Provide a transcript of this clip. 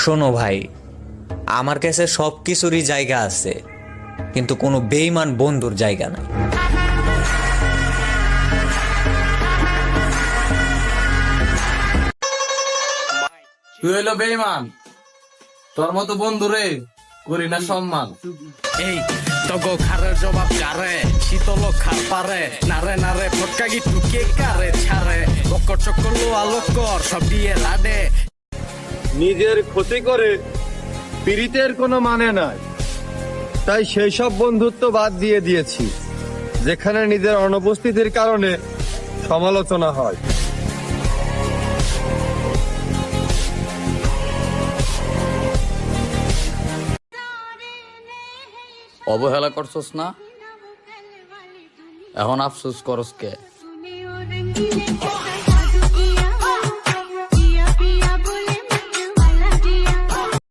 শোনো ভাই আমার কাছে সব কিছুরই জায়গা আছে কিন্তু কোনো বেইমান বন্ধুর জায়গা নাই। তুই হইল বেইমান তোর মতো বন্ধু রে করি না সম্মান। এই তগো খারের জবাব কারে? শীতল খার পারে? নারে নারে ফটকা গিটু কে কারে ছাড়ে? বকর চক্কর লোয়া লোকর সব দিয়ে লাডে নিজের ক্ষতি করে পীড়িতের কোনো মানে নাই। তাই সেই সব বন্ধুত্ব বাদ দিয়ে দিয়েছি যেখানে নিজের অনুপস্থিতির কারণে সমালোচনা হয়। অবহেলা করছস না? এখন আফসোস করস কে?